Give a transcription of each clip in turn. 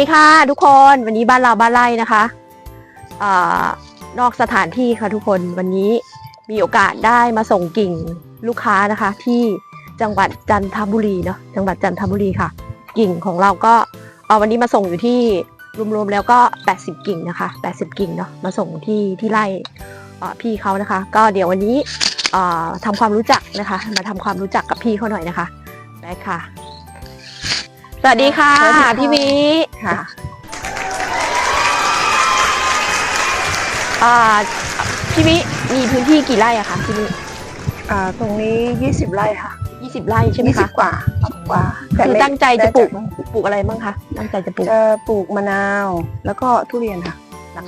วัสดีค่ะ ทุกคนวันนี้บ้านเราบ้านไร่นะคะอานอกสถานที่ค่ะทุกคนวันนี้มีโอกาสได้มาส่งกิ่งลูกค้านะคะ ที่จังหวัดจันทบุรีเนาะจังหวัดจันทบุรีค่ะ กิ่งของเราก็เอ่อวันนี้มาส่งอยู่ที่รวมๆแล้วก็ 80 กิ่งนะคะ 80 กิ่งเนาะมาส่งที่ที่ไร่พี่เขานะคะ ก็เดี๋ยววันนี้เอ่อทำความรู้จักนะคะ มาทำความรู้จักกับพี่เขาหน่อยนะคะได้ค่ะ สวัสดีค่ะสวัสดีค่ะ พี่วิค่ะอ่าพี่วิมีพื้นที่กี่ไร่อะคะพี่วิอ่าตรงนี้ 20 ไร่ค่ะยี่สิบไร่ใช่ไหมคะ 20กว่ากว่าคือไม่ตั้งใจจะปลูกได้ปลูกอะไรบ้างคะตั้งใจจะปลูกจะปลูกมะนาว แล้วก็ทุเรียนค่ะ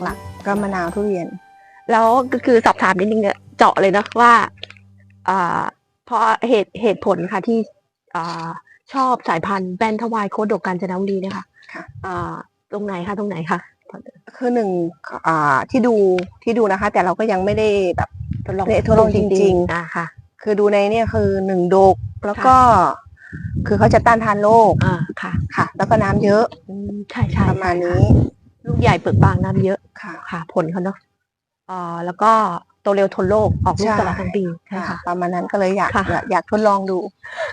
หลักๆ ก็มะนาวทุเรียน แล้วก็คือสอบถามนิดนึงเนี่ยเจาะเลยนะว่าอ่าเพราะเหตุเหตุผลค่ะที่อ่า ชอบสายพันธุ์แบนทวายโคดดกกาญจนบุรีเนะคะค่ะอ่าตรงไหนคะตรงไหนคะคือหนึ่งอ่าที่ดูที่ดูนะคะ แต่เราก็ยังไม่ได้แบบทดลองเนี่ยทดลองจริงๆอ่าค่ะ คือดูในเนี่ยคือหนึ่งดกแล้วก็ คือเขาจะต้านทานโรคอ่าค่ะ ค่ะ แล้วก็น้ำเยอะอืมใช่ใช่ประมาณนี้ ลูกใหญ่เปลือกบางน้ำเยอะค่ะ ค่ะ ผลเขาเนาะอ่าแล้วก็ โตเร็วทนโรคออกลูกใช่ตลอดทั้งปีใช่ค่ะค่ะประมาณนั้นก็เลยอยากค่ะอยากอยากทดลองดู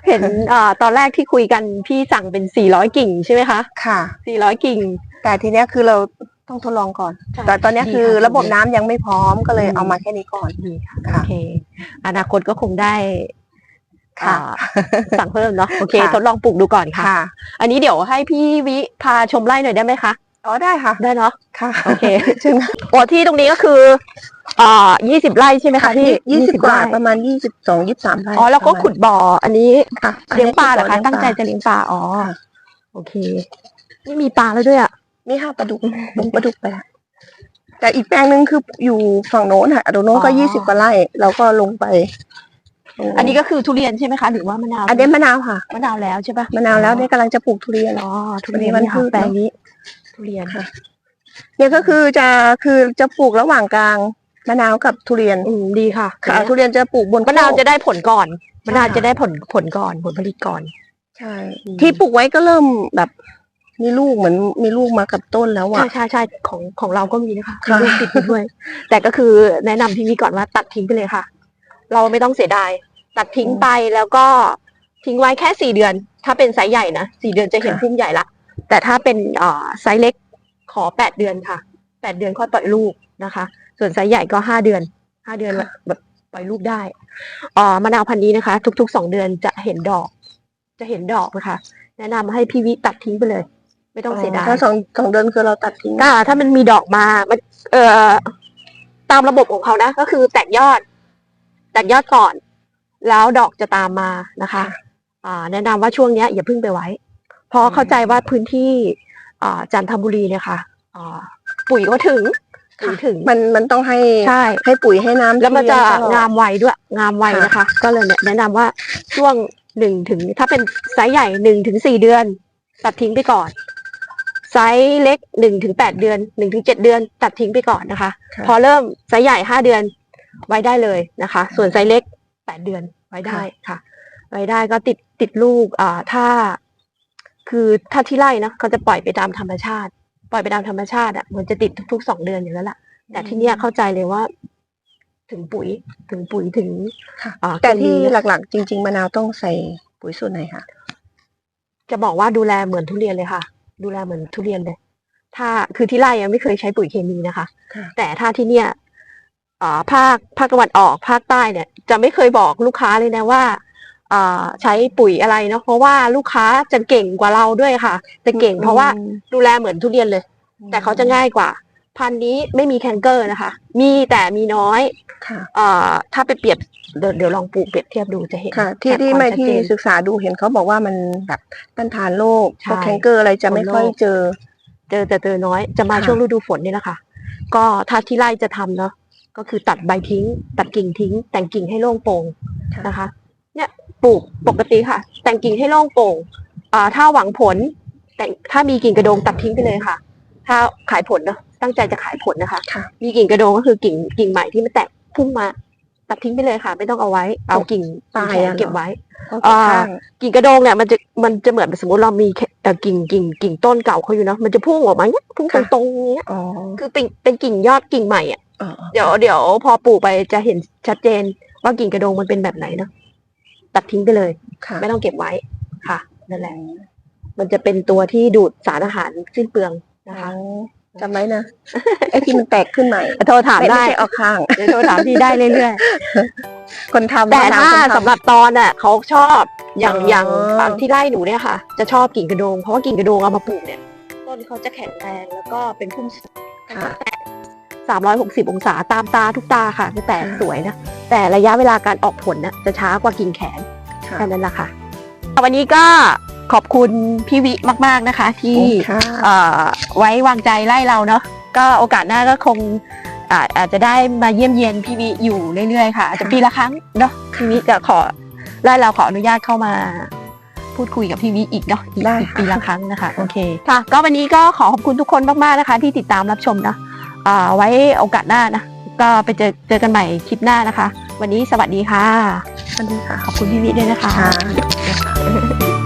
เห็นเอ่อตอนแรกที่คุยกันพี่สั่งเป็น 400 กิ่งใช่ไหมคะค่ะ 400 กิ่ง แต่ทีเนี้ยคือเราต้องทดลองก่อนใช่แต่ตอนเนี้ยดีคือค่ะระบบน้ำยังไม่พร้อมก็เลยอืมเอามาแค่นี้ก่อนดีค่ะค่ะโอเค อนาคตก็คงได้ค่ะอ่าสั่งเพิ่มเนาะโอเคค่ะทดลองปลูกดูก่อนค่ะค่ะ อันนี้เดี๋ยวให้พี่วิพาชมไร่หน่อยได้ไหมคะ อ๋อได้ค่ะ ได้เนาะค่ะโอเคใช่ไหมโอ้ที่ตรงนี้ก็คืออ่า20ไร่ใช่ไหมคะพี่ยี่สิบกว่าไร่ประมาณยี่สิบสองยี่สิบสามไร่อ๋อแล้วก็ขุดบ่ออันนี้ค่ะเลี้ยงปลาเหรอคะยตั้งใจจะเลี้ยงปลาอ๋อค่ะโอเคนี่มีปลาแล้วด้วยอะนี่ค่ะปลาดุกลงปลาดุกไปละแต่อีกแปลงหนึ่งคืออยู่ฝั่งโน้นค่ะตรงโน้นก็อ๋อยี่สิบกว่าไร่เราก็ลงไป อันนี้ก็คือทุเรียนใช่ไหมคะหรือว่ามะนาว อันนี้มะนาวค่ะมะนาวแล้วใช่ปะมะนาวแล้วเนี่ยกำลังจะปลูกทุเรียนอ๋อทุอันนี้เรียนมันนี่ค่ะพืชแปลงนี้ ทุเรียนค่ะ เนี่ยก็คือจะคือจะปลูกระหว่างกลางมะนาวกับทุเรียนอืมดีค่ะค่ะ ทุเรียนจะปลูกบนมะนาวโคกจะได้ผลก่อนมะนาวค่ะจะได้ผลผลก่อนผลผลิตก่อน ใช่อืมที่ปลูกไว้ก็เริ่มแบบ มีลูกเหมือนมีลูกมากับต้นแล้วใช่อะใช่ใช่ของของเราก็มีนะคะค่ะมีลูกติดมาด้วย แต่ก็คือแนะนำพี่วิก่อนว่าตัดทิ้งไปเลยค่ะ เราไม่ต้องเสียดาย ตัดทิ้งไปแล้วก็ทิ้งไว้แค่สี่เดือน ถ้าเป็นไซส์ใหญ่นะสี่เดือนจะเห็นพุ่มใหญ่ละ แต่ถ้าเป็นเอ่อไซส์เล็กขอแปดเดือนค่ะแปดเดือนค่อยปล่อยลูกนะคะ ส่วนไซส์ใหญ่ก็ห้าเดือนห้าเดือนแบบปล่อยลูกได้เอ่อมะนาวพันธุ์นี้นะคะ ทุกๆสองเดือนจะเห็นดอก จะเห็นดอกนะคะ แนะนำให้พี่วิตัดทิ้งไปเลย ไม่ต้องเสียดายถ้าสองสองเดือนคือเราตัดทิ้งถ้าถ้ามันมีดอกมามันเอ่อตามระบบของเขานะ ก็คือแตกยอด แตกยอดก่อน แล้วดอกจะตามมานะคะ อ่า แนะนำว่าช่วงเนี้ยอย่าเพิ่งไปไว้ เพราะเข้าใจว่าพื้นที่อ่าจันทบุรีเนี่ยค่ะอ่าปุ๋ยก็ถึงปุ๋ยถึงมันมันต้องให้ใช่ให้ปุ๋ยให้น้ำแล้วมันจะเลี้ยตลอดงามไวด้วย งามไวค่ะนะคะ ก็เลยเนี่ยแนะนำว่าช่วงหนึ่งถึงถ้าเป็นไซส์ใหญ่หนึ่งถึงสี่เดือน ตัดทิ้งไปก่อน ไซส์เล็กหนึ่งถึงแปดเดือนหนึ่งถึงเจ็ดเดือน ตัดทิ้งไปก่อนนะคะค่ะพอเริ่มไซส์ใหญ่ห้าเดือนไว้ได้เลยนะคะ ส่วนไซส์เล็กแปดเดือนไว้ได้ค่ะ ไว้ได้ก็ติดติดลูกอ่าถ้า คือถ้าที่ไร่นะเขาจะปล่อยไปตามธรรมชาติ ปล่อยไปตามธรรมชาติอะมันจะติดทุกๆสองเดือนอยู่แล้วล่ะ แต่ที่เนี้ยเข้าใจเลยว่า ถึงปุ๋ยถึงปุ๋ยถึงค่ะอ่าแต่ที่เคมีหลักๆ จริง ๆ มะนาวต้องใส่ปุ๋ยสูตรไหนคะจะบอกว่าดูแลเหมือนทุเรียนเลยค่ะ ดูแลเหมือนทุเรียนเลย ถ้าคือที่ไร่ยังไม่เคยใช้ปุ๋ยเคมีนะคะค่ะแต่ถ้าที่เนี่ยอ่าภาคภาคตะวันออกภาคใต้เนี่ย จะไม่เคยบอกลูกค้าเลยนะว่าอ่า ใช้ปุ๋ยอะไรเนาะเพราะว่าลูกค้าจะเก่งกว่าเราด้วยค่ะ จะเก่งเพราะว่าดูแลเหมือนทุเรียนเลย แต่เขาจะง่ายกว่า พันธุ์นี้ไม่มีแคนเกอร์นะคะ มีแต่มีน้อยค่ะอ่าถ้าไปเปรียบเดี๋ยวเดี๋ยวลองปลูกเปรียบเทียบดูจะเห็นค่ะที่จากที่ความไม่ชัดที่เจนศึกษาดูเห็นเขาบอกว่ามันแบบต้านทานโรคใช่พวกแคนเกอร์อะไรจะไม่ค่อยเจอ เจอแต่เจอน้อย จะมาค่ะช่วงฤดูฝนนี่แหละค่ะ ก็ถ้าที่ไร่จะทำเนาะก็คือตัดใบทิ้ง ตัดกิ่งทิ้ง แต่งกิ่งให้โล่งโปร่งนะคะเนี่ย ปลูกปกติค่ะ แต่งกิ่งให้โล่งโปร่งอ่าถ้าหวังผล แต่งถ้ามีกิ่งกระโดงตัดทิ้งไปเลยค่ะ ถ้าขายผลเนาะตั้งใจจะขายผลนะคะค่ะมีกิ่งกระโดงก็คือกิ่งกิ่งใหม่ที่มันแตกพุ่งมา ตัดทิ้งไปเลยค่ะ ไม่ต้องเอาไว้ เอากิ่งตายแขนอะเหรอเก็บไว้ต้องเก็บข้างกิ่งกระโดงเนี่ยมันจะมันจะเหมือนสมมติเรามีแค่เอ่อกิ่งกิ่งกิ่งต้นเก่าเขาอยู่เนาะมันจะพุ่งออกมาเนี้ยพุ่งตรงๆอย่างเงี้ยอ๋อคือเป็นเป็นกิ่งยอดกิ่งใหม่อะอ๋อเดี๋ยวเดี๋ยวพอปลูกไปจะเห็นชัดเจนว่ากิ่งกระโดงมันเป็นแบบไหนเนาะ ตัดทิ้งไปเลยไม่ต้องเก็บไว้ค่ะนั่นแหละ มันจะเป็นตัวที่ดูดสารอาหารสิ้นเปลืองนะคะ จำไว้นะ ไอ้ที่มันแตกขึ้นใหม่โทรถามได้เอาค้าง เดี๋ยวโทรถามพี่ได้เรื่อยๆคนทำแต่ถ้าสำหรับตอนน่ะเขาชอบอย่างอย่างฝั่งที่ไร่หนูเนี่ยค่ะ จะชอบกิ่งกระโดงเพราะว่ากิ่งกระโดงเอามาปลูกเนี่ยต้นเขาจะแข็งแรงแล้วก็เป็นพุ่มสูงค่ะ 360 องศาตามตาทุกตาค่ะแต่สวยนะ แต่ระยะเวลาการออกผลนะจะช้ากว่ากิ่งแขนแค่นั้นแหละค่ะ วันนี้ก็ขอบคุณพี่วิมาก ๆนะคะ ที่ไว้วางใจไล่เราเนาะก็โอกาสหน้าก็คงอาจจะได้มาเยี่ยมเยียนพี่วิอยู่เรื่อยๆค่ะจจะปีละครั้งเนาะพี่วิจะขอไล่เราขออนุญาตเข้ามาพูดคุยกับพี่วิอีกเนาะอีกปีละครั้งนะคะ โอเคค่ะ ก็วันนี้ก็ขอขอบคุณทุกคนมากๆนะคะ ที่ติดตามรับชมเนาะ ไว้โอกาสหน้านะ ก็ไปเจอเจอกันใหม่คลิปหน้านะคะ วันนี้สวัสดีค่ะ สวัสดีค่ะ ขอบคุณพี่วิด้วยนะคะค่ะ